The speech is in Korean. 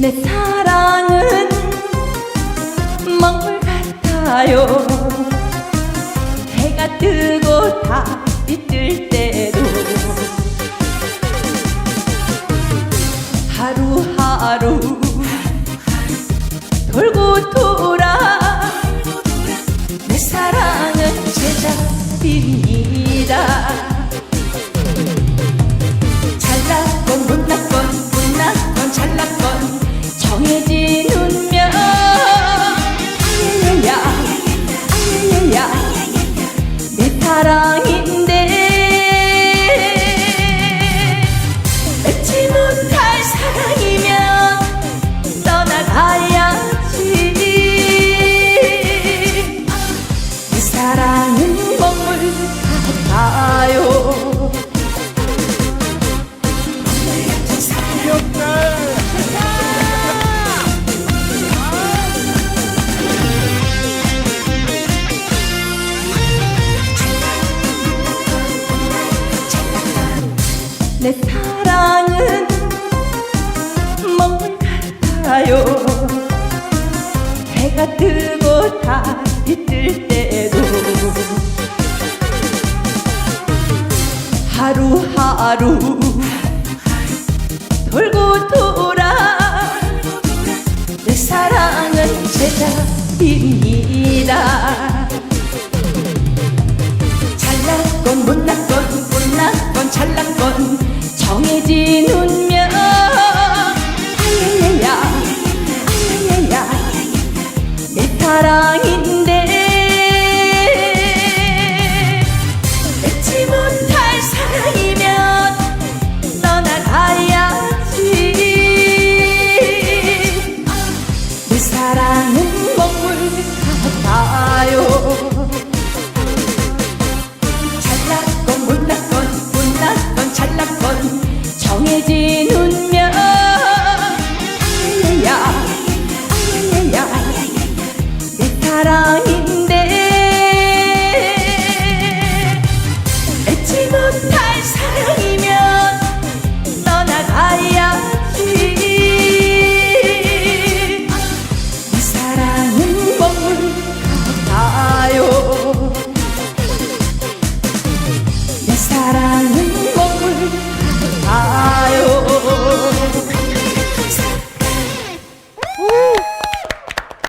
내 사랑은 먹물 같아요. 해가 뜨고 달이 뜰 때도 하루하루 돌고 돌아 내 사랑은 제자리. 사랑인 내 사랑은 먹물 같아요? 해가 뜨고 달이 뜰 때도 하루하루 돌고 돌아 내 사랑은 제자입니다 nhìn Narayan